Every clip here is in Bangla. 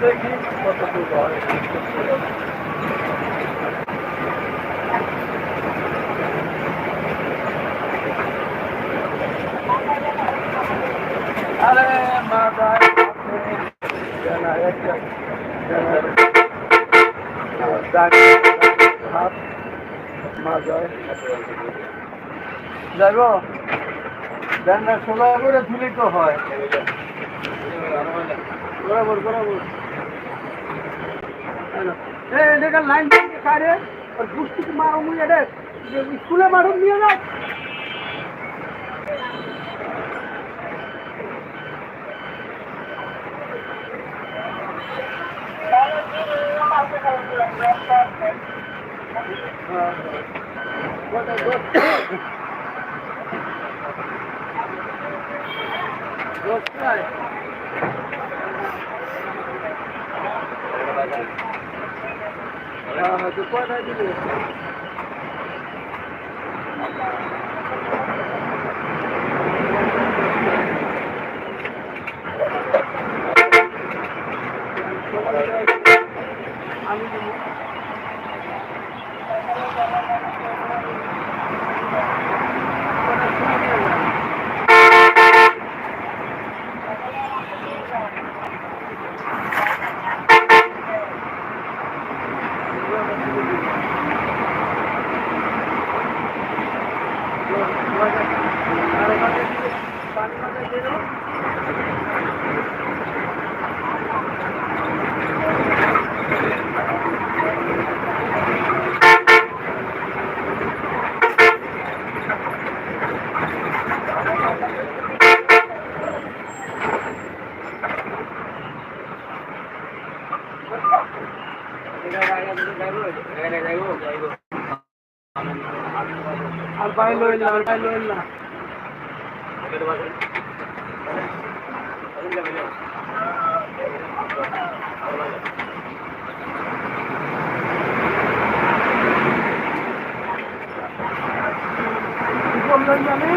দেখি কতটুকু হয় আরে মা যায় জানা একটা হাত মা যায় যাইব জানা সোলা করে তুলি তো হয় বরাবর বরাবর এ এটাকে লাইন থেকে কারে আর গুষ্টিকে মারো মুই এটা স্কুলে মারো নিয়ে যাও কয়টা দিলে আমি দেবো আর বাইরে লইল আর বাইরে লইল না কি বললেন জানি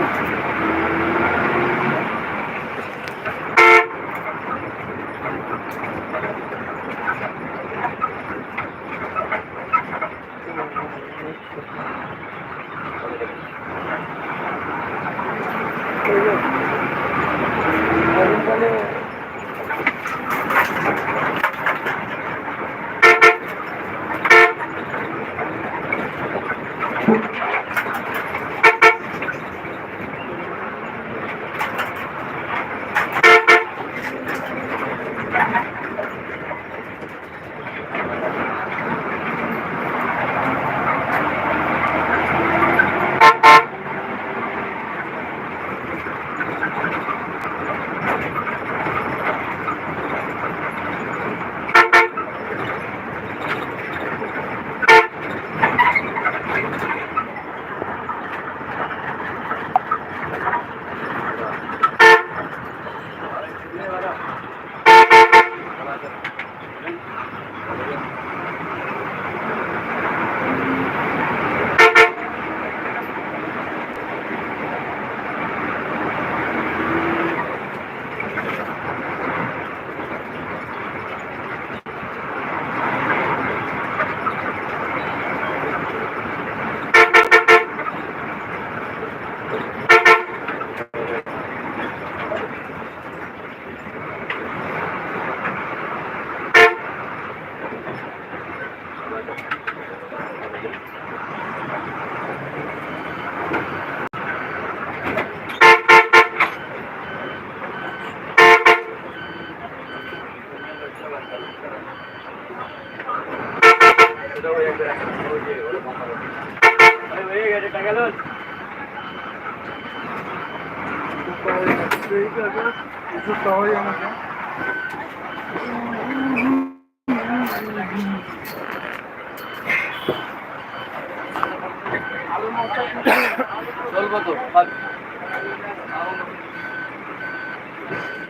قلبها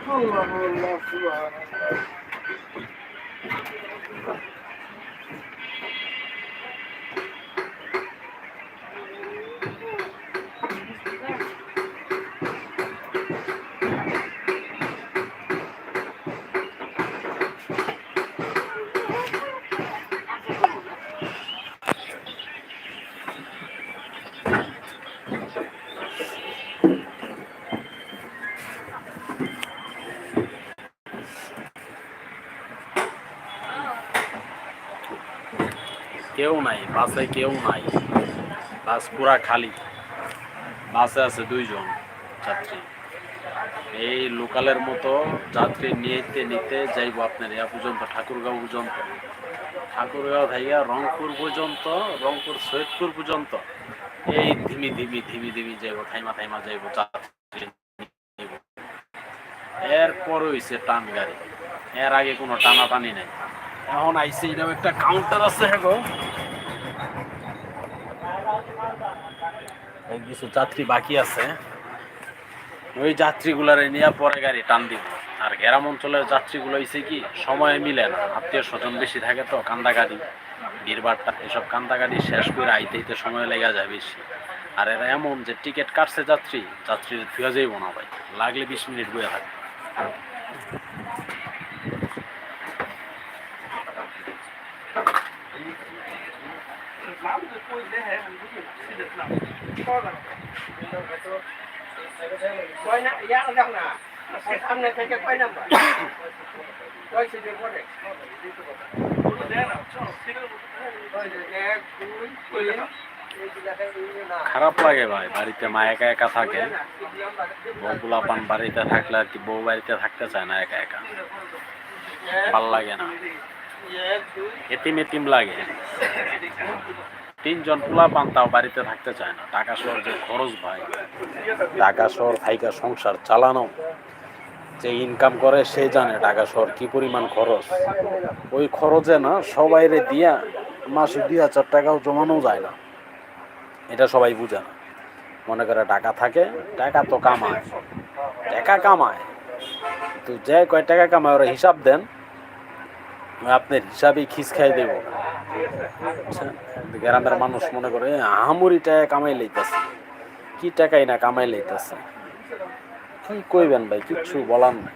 اللهم الله কেউ নাই, বাসে কেউ নাই। বাস পুরা খালি। বাসে আছে দুইজন যাত্রী। এই লোকালের মতো যাত্রী নিতে নিতে যাইব আপনার ইয়া পর্যন্ত, ঠাকুরগাঁও পর্যন্ত। ঠাকুরগাঁও থেকে রংপুর পর্যন্ত, রংপুর সৈয়দপুর পর্যন্ত। এই ধিমি ধিমি ধিমি ধিমি যাইব থাইমা থাইমা যাইব, যাত্রী। এরপর হইছে টান গাড়ি। এর আগে কোনো টানা টানি নাই। এখন আইসে এরকম একটা কাউন্টার আছে হ্যাঁ গো। কিছু যাত্রী বাকি আছে। ওই যাত্রীগুলারে নিয়ে পরে গাড়ি টান দিব। আর গ্রাম অঞ্চলের যাত্রীগুলো হইছে কি, সময় মিলে না। আত্মীয় স্বজন বেশি থাকে তো কান্দা গাড়ি বীরবারটা এসব কান্দা গাড়ি শেষ করে আইতে আইতে সময় লেগে যায় বেশি। আর এরা এমন যে টিকিট কাটছে যাত্রী, যাত্রীর থুয়া যাইব না ভাই। লাগলে বিশ মিনিট বয়ে থাকে। সামনে খারাপ লাগে ভাই, বাড়িতে মা একা একা থাকে বউগুলা পান বাড়িতে থাকলে আর কি বউ বাড়িতে থাকতে চায় না একা একা। ভালো লাগে না। এতিম এতিম লাগে। তিনজন পোলা পান তাও বাড়িতে থাকতে চায় না। টাকা শহর যে খরচ ভাই। টাকা শহর থাইকা সংসার চালানো। যে ইনকাম করে, সে জানে টাকা শহর কি পরিমাণ খরচ। ওই খরচে না, সবাইরে দিয়া মাসে দুই হাজার টাকাও জমানো যায় না। এটা সবাই বুঝে না। মনে করে টাকা থাকে, টাকা তো কামায়। টাকা কামায়। তো যে কয় টাকা কামায়, ওরা হিসাব দেন। আপনার হিসাবে খিস খাই দেব। গ্রামের মানুষ মনে করে আহামরি টাকা কামাই লইতেছে। কি টাকাই না কামাই লইতেছে? কি কইবেন ভাই কিচ্ছু বলার নাই।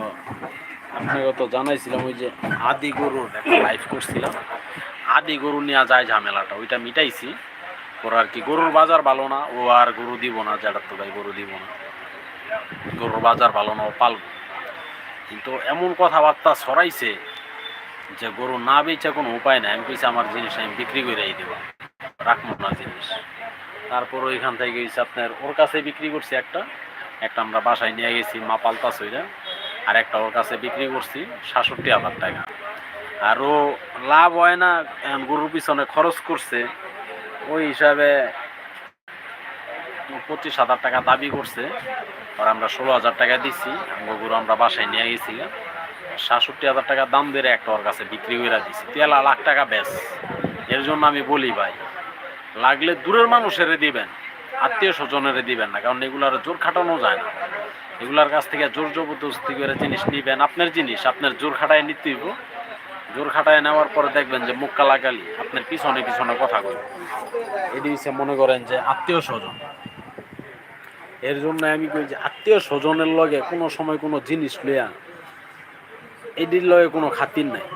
ও, আপনাকে তো জানাইছিলাম ওই যে আদি গরুর একটা লাইভ করছিলাম। আদি গরু নিয়ে যায় ঝামেলাটা ওইটা মিটাইছি। ওর আর কি গরুর বাজার ভালো না ও আর গরু দিব না যেটা তো ভাই গরু দিব না। গরুর বাজার ভালো না কিন্তু এমন কথাবার্তা ছড়াইছে যে গরু না বেচে কোনো উপায় নাই। আমি কইছি, আমার জিনিস আমি বিক্রি করে দেবো। রাখব না জিনিস। তারপর ওইখান থেকে গেছি আপনার ওর কাছে বিক্রি করছি একটা। একটা আমরা বাসায় নিয়ে গেছি, মা পালতা সইরা আর একটা ওর কাছে বিক্রি করছি, সাতষট্টি হাজার টাকা। আর ও লাভ হয় না গরুর পিছনে খরচ করছে। ওই হিসাবে পঁচিশ হাজার টাকা দাবি করছে। আর আমরা ষোলো হাজার টাকা আমার গরু আমরা বাসায় নিয়ে গেছি। সাতষট্টি হাজার টাকা দাম বেড়ে একটা ওর কাছে বিক্রি করে দিছি। তেলা লাখ টাকা বেশ এর জন্য আমি বলি ভাই, লাগলে দূরের মানুষেরে দিবেন, আত্মীয় স্বজনেরে দিবেন না, কারণ এগুলার জোর খাটানো যায় না। এগুলার কাছ থেকে জোর জবরদস্তি করে জিনিস নিবেন, আপনার জিনিস, আপনার জোর খাটায় নিতে হইব। জোর খাটায় নেওয়ার পরে দেখবেন যে মুখ কালাকালি, আপনার পিছনে পিছনে কথা কই এটি মনে করেন যে আত্মীয় স্বজন। এর জন্য আমি কই যে আত্মীয় স্বজনের লগে কোনো সময় কোনো জিনিস লইয়া এটির লগে কোনো খাতির নাই।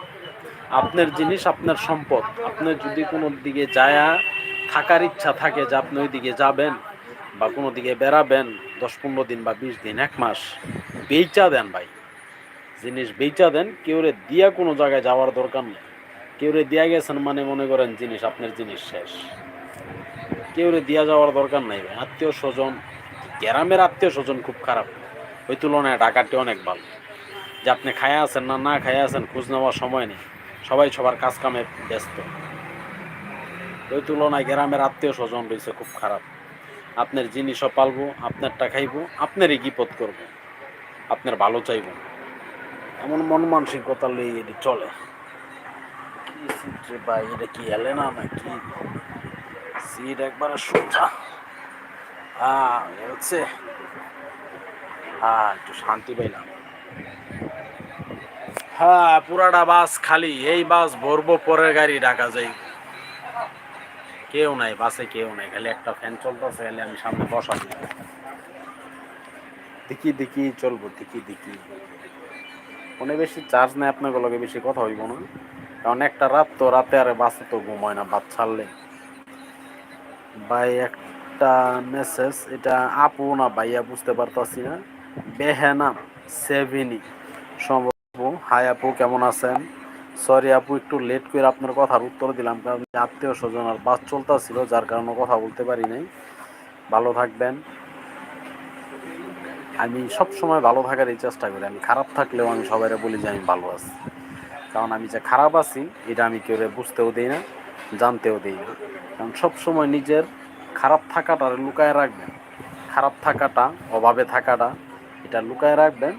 আপনার জিনিস, আপনার সম্পদ। আপনার যদি কোনো দিকে যায়া থাকার ইচ্ছা থাকে যে আপনি ওই দিকে যাবেন বা কোনো দিকে বেড়াবেন, দশ পনেরো দিন বা বিশ দিন, এক মাস বেচা দেন ভাই। জিনিস বেচা দেন কেউরে দিয়া কোনো জায়গায় যাওয়ার দরকার নেই। কেউরে দিয়া গেছেন মানে মনে করেন জিনিস, আপনার জিনিস শেষ। কেউরে দিয়া যাওয়ার দরকার নাই ভাই। আত্মীয় স্বজন গ্রামের আত্মীয় স্বজন খুব খারাপ। ওই তুলনায় ঢাকাটি অনেক ভালো। যে আপনি খায়া আছেন না না খায়া আছেন, খোঁজ নেওয়ার সময় নেই। সবাই সবার কাজ কামে ব্যস্ত। ওই তুলনায় গ্রামের আত্মীয় স্বজন রয়েছে খুব খারাপ। আপনার জিনিসও পালবো, আপনারটা খাইবো, আপনারই গিপত করব। আপনার ভালো চাইব এমন মন মানসিকতা লই এটি চলে। ভাই, এটা কি এলে না কি সিট একবারে সোজা। হ্যাঁ হচ্ছে। হ্যাঁ একটু শান্তি পাইলাম। হ্যাঁ পুরাটা বাস খালি, এই বাস ভরবো পরের গাড়ি ঢাকা যাই। কেউ নাই, বাসে কেউ নাই, খালি একটা ফ্যান চলতেছে, খালি আমি সামনে বসা দেখি দেখি, চলবো, দেখি দেখি। অনেক বেশি চার্জ নেই আপনার লগে, বেশি কথা হইব না। কারণ একটা রাত তো রাতে আর বাসে তো ঘুমায় না বাদ ছাড়লে। ভাই একটা মেসেজ এটা আপু না ভাইয়া বুঝতে পারতাছি না। বেহেনা সেভিনি। সম্ভব? হাই আপু, কেমন আছেন? সরি আপু, একটু লেট করে আপনার কথার উত্তর দিলাম, কারণ আত্মীয় স্বজন আর বাস চলতেছিল, যার কারণে কথা বলতে পারি নাই। ভালো থাকবেন। আমি সব সময় ভালো থাকার এই চেষ্টা করি, আমি খারাপ থাকলেও আমি সবাইরে বলি যে আমি ভালো আছি। কারণ আমি যে খারাপ আছি, এটা আমি কেউ বুঝতেও দিই না, জানতেও দিই না। কারণ সব সময় নিজের খারাপ থাকাটা লুকায় রাখবেন। খারাপ থাকাটা, অভাবে থাকাটা, এটা লুকায় রাখবেন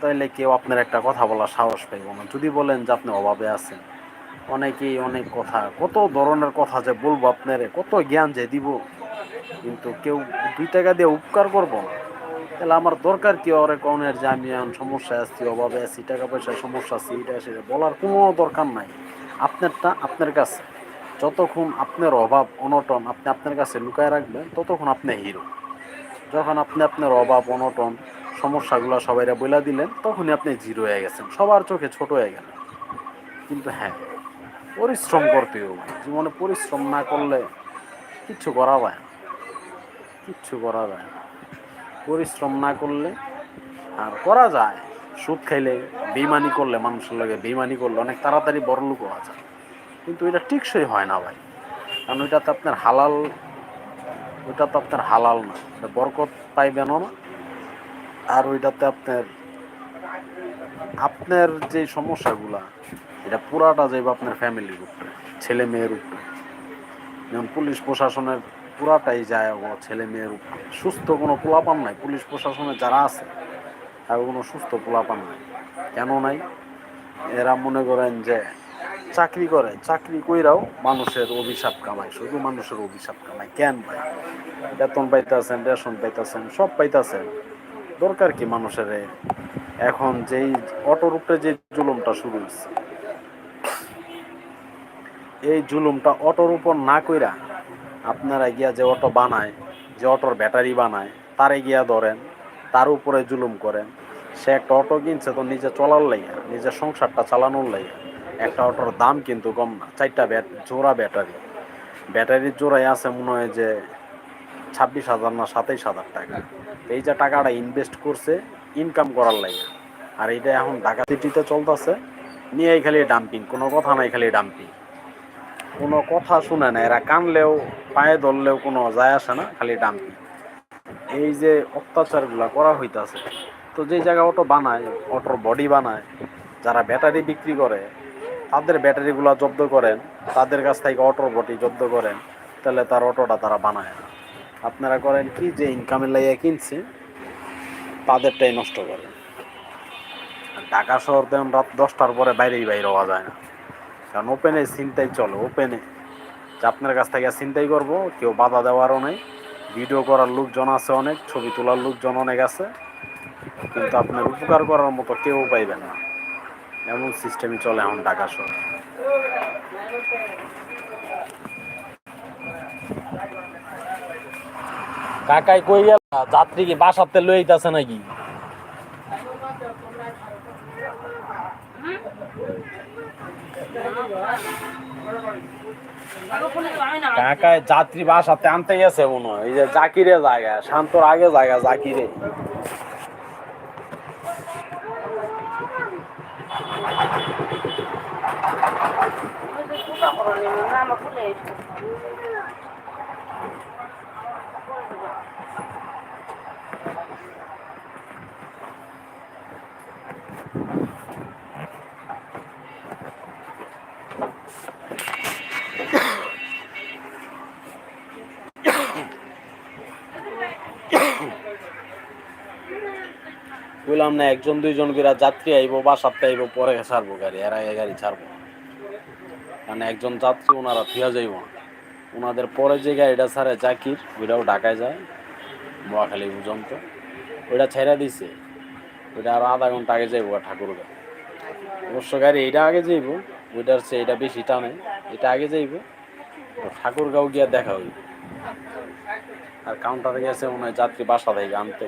তাহলে কেউ আপনার একটা কথা বলার সাহস পাইব না। যদি বলেন যে আপনি অভাবে আছেন, অনেকেই অনেক কথা, কত ধরনের কথা যে বলব আপনারে, কত জ্ঞান যে দিব, কিন্তু কেউ দুই টাকা দিয়ে উপকার করব না। তাহলে আমার দরকার কি ওরে কনের যে আমি এখন সমস্যায় আছি, অভাবে আছি, টাকা পয়সার সমস্যা আছে, এটা সেটা বলার কোনো দরকার নাই। আপনারটা, আপনার কাছে। যতক্ষণ আপনার অভাব অনটন আপনি আপনার কাছে লুকায় রাখবেন, ততক্ষণ আপনি হিরো যখন আপনি আপনার অভাব, অনটন, সমস্যাগুলো সবাইরা বইলা দিলেন, তখনই আপনি জিরো হয়ে গেছেন। সবার চোখে ছোট হয়ে গেলেন। কিন্তু হ্যাঁ পরিশ্রম করতে হবে জীবনে পরিশ্রম না করলে কিচ্ছু করা যায় না। কিচ্ছু করা যায় না। পরিশ্রম না করলে আর করা যায়। সুদ খাইলে বেইমানি করলে মানুষের লাগে বেইমানি করলে অনেক তাড়াতাড়ি বড় লোক হওয়া যায়। কিন্তু এটা টিকসই হয় না ভাই। কারণ ওইটা তো আপনার হালাল, ওইটা তো আপনার হালাল না। বরকত পাইবেনও না। আর ওইটাতে আপনার আপনার যে সমস্যাগুলা, এটা পুরাটা যাইবে আপনার ফ্যামিলির উপরে, ছেলে মেয়ের উপরে। যেমন পুলিশ প্রশাসনের পুরাটাই যায় ও ছেলে মেয়ের উপরে। সুস্থ কোনো পোলাপান নাই, পুলিশ প্রশাসনে যারা আছে, তার কোনো সুস্থ পোলাপান নাই। কেন নাই? এরা মনে করেন যে চাকরি করে, চাকরি কইরাও মানুষের অভিশাপ কামায়, শুধু মানুষের অভিশাপ কামায়। কেন ভাই, বেতন পাইতেছেন, রেশন পাইতেছেন, সব পাইতেছেন। দরকার কি মানুষের? এখন যেই অটোর উপরে যে জুলুমটা শুরু হয়েছে এই জুলুমটা অটোর উপর না কইরা আপনারা গিয়া যে অটো বানায়, যে অটোর ব্যাটারি বানায়, তারে গিয়া ধরেন, তার উপরে জুলুম করেন, সে একটা অটো কিনছে তো নিজে চলার লাইয়া নিজের সংসারটা চালানোর লাইয়া একটা অটোর দাম কিন্তু কম না, চারটা ব্যাট, জোড়া ব্যাটারি। ব্যাটারির জোড়ায় আছে মনে হয় যে ছাব্বিশ হাজার না সাতাইশ হাজার টাকা। এই যে টাকাটা ইনভেস্ট করছে ইনকাম করার লাগে আর এটা এখন ঢাকা সিটিতে চলতেছে, নিয়েই খালি ডাম্পিং কোনো কথা নাই খালি ডাম্পিং কোনো কথা শুনে না, এরা কানলেও, পায়ে ধরলেও কোনো যায় আসে না, খালি ডাম্পিং এই যে অত্যাচারগুলো করা হইতাছে, তো যে জায়গায় অটো বানায়, অটোর বডি বানায়, যারা ব্যাটারি বিক্রি করে তাদের ব্যাটারিগুলো জব্দ করেন, তাদের কাছ থেকে অটোর বটি জব্দ করেন, তাহলে তার অটোটা তারা বানায় না। আপনারা করেন কি যে ইনকামের লাইয়া কিনছে, তাদেরটাই নষ্ট করেন ঢাকা শহর তেমন রাত দশটার পরে বাইরেই বাইরে হওয়া যায় না। কারণ ওপেনে চিন্তাই চলে ওপেনে যে আপনার কাছ থেকে চিন্তাই করব, কেউ বাধা দেওয়ারও নেই। ভিডিও করার লোকজন আছে অনেক, ছবি তোলার লোকজন অনেক আছে। কিন্তু আপনার উপকার করার মতো কেউ পাইবেন না। এমন সিস্টেমই চলে এখন ঢাকা শহর। কাকাই কই গেল? যাত্রী কি বাসাতে লইতাছে নাকি? কাকায় যাত্রী বাসাতে আনতে গেছে মনে হয়। এই যে জাকিরে জায়গা, শান্তর আগে জায়গা জাকিরে বললাম না, একজন, দুইজন করে যাত্রী আইবো বাসাতে আইবো, পরে ছাড়বো গাড়ি, এর আগে গাড়ি ছাড়বো। কারণ একজন যাত্রী ওনারা থিয়া যাইব না। ওনাদের পরে যে গাড়িটা ছাড়ে জাকির, ওইটাও ঢাকায় যায়, নোয়াখালী পর্যন্ত। ওইটা ছেড়ে দিছে। ওইটা আরও আধা ঘণ্টা আগে যাইব ঠাকুরগা অবশ্য গাড়ি এইটা আগে যাইব, ওইটার চেয়ে এটা বেশি টানে, এটা আগে যাইব। ঠাকুরগাঁও গিয়া দেখা হইব। আর কাউন্টারে গেছে মনে হয় যাত্রী বাসা থেকে আনতে।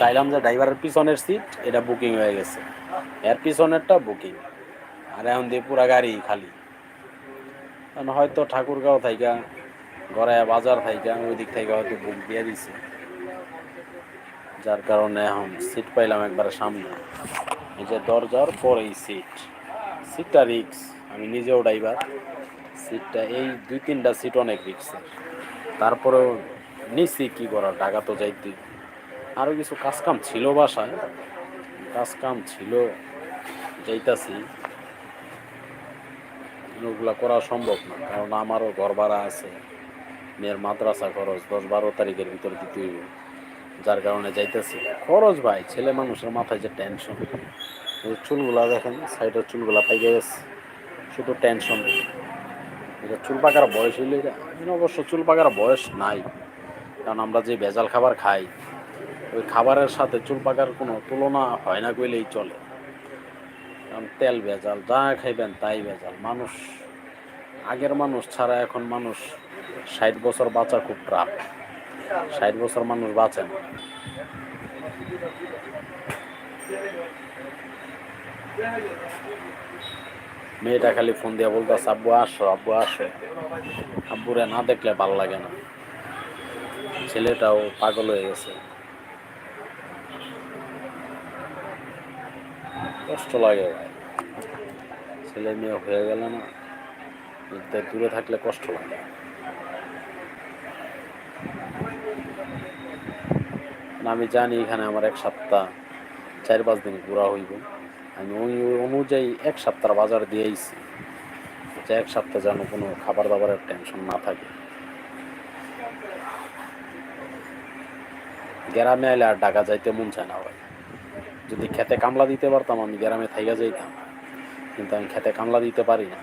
চাইলাম যে ড্রাইভারের পিছনের সিট এটা বুকিং হয়ে গেছে। এর পিছনেরটা বুকিং আর এখন দিয়ে পুরা গাড়ি খালি। হয়তো ঠাকুরগাঁও থাইকা গড়ায় বাজার থাইকা, ওই দিক থেকে হয়তো বুক দিয়ে দিছে। যার কারণে এখন সিট পাইলাম একবারে সামনে। এই যে দরজার পরেই সিট সিটটা রিক্স আমি নিজেও ড্রাইভার সিটটা এই দুই তিনটা সিট অনেক রিক্সের তারপরেও নিচ্ছি কি করার, ঢাকা তো যাইতে আরও কিছু কাজকাম ছিল বাসায়, কাজকাম ছিল, যাইতাছি। ওগুলা করা সম্ভব না, কারণ আমারও ঘর ভাড়া আছে। মেয়ের মাদ্রাসা খরচ দশ বারো তারিখের ভিতর দিতে যার কারণে যাইতেছি। খরচ ভাই, ছেলে মানুষের মাথায় যে টেনশন চুলগুলা দেখেন সাইডের চুলগুলা পাই গেছে। শুধু টেনশন এটা চুল পাকার বয়স হইলে এটা অবশ্য চুল পাকার বয়স নাই। কারণ আমরা যে ভেজাল খাবার খাই, ওই খাবারের সাথে চুল পাকার কোনো তুলনা হয় না কইলেই চলে। কারণ তেল ভেজাল, যা খাইবেন তাই ভেজাল। মানুষ, আগের মানুষ ছাড়া এখন মানুষ ষাট বছর বাঁচা খুব প্রাপ ষাট বছর মানুষ বাঁচে না। মেয়েটা খালি ফোন দিয়ে বলতেছে, আব্বু, আসো আব্বু, আসো। আব্বুরে না দেখলে ভালো লাগে না। ছেলেটাও পাগল হয়ে গেছে। কষ্ট লাগে ছেলে মেয়ে হয়ে গেল না দূরে থাকলে কষ্ট লাগে। আমি জানি এখানে আমার এক সপ্তাহ, চার পাঁচ দিন ঘোরা হইব। আমি ওই অনুযায়ী এক সপ্তাহ বাজার দিয়েইছি। যে এক সপ্তাহ যেন কোনো খাবার দাবারের টেনশন না থাকে। গ্রামে আইলে আর টাকা যাইতে মন চায় না ভাই। যদি খেতে কামলা দিতে পারতাম, আমি গ্রামে থাইকা যাইতাম। কিন্তু আমি খেতে কামলা দিতে পারি না।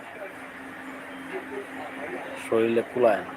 শরীরে কুলায় না।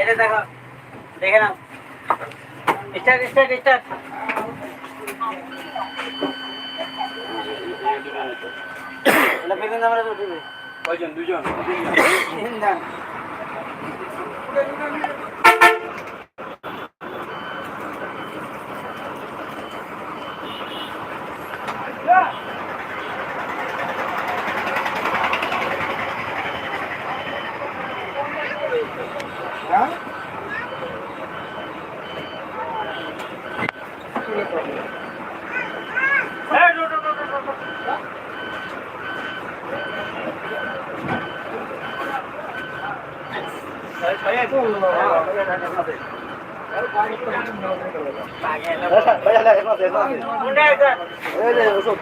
এটা দেখো দেখে নাও। Start start start. এটা বেগুন আমরা তো উঠবে? কয়জন? দুজন? তিনজন এটা? ওষুধ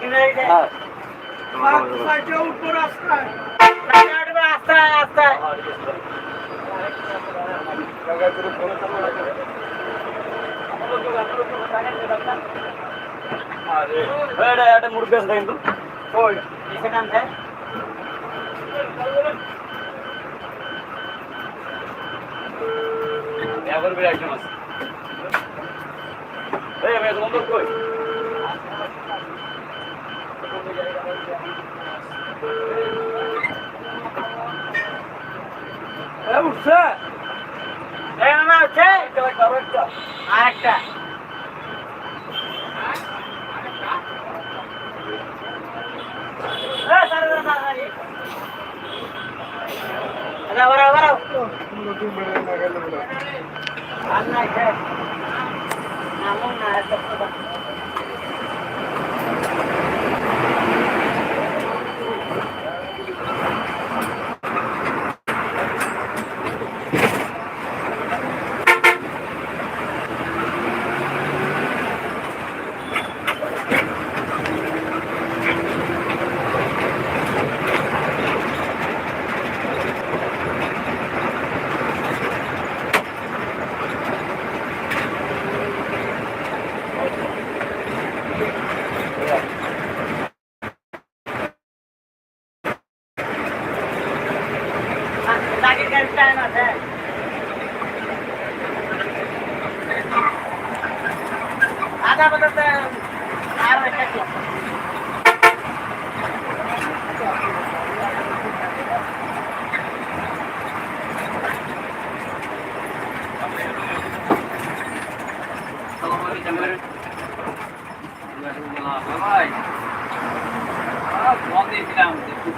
কিনে এটা? সাইডে উঠবো রাস্তায় রাস্তায় উঠবে, রাস্তায়, রাস্তায়। ওই কিসে নামছে? এ উঠছে এই মামা উঠছে? আরেকটা। এ, তাড়াতাড়ি, তাড়াতাড়ি। আচ্ছা, বাড়াও, বাড়াও। আর নাই, শেষ। নামুন না, এত কথা। লাগে কেন টাইম আছে আধা বছর আর একটা কি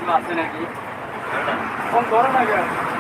ফোন নাকি? কোন? ধরনের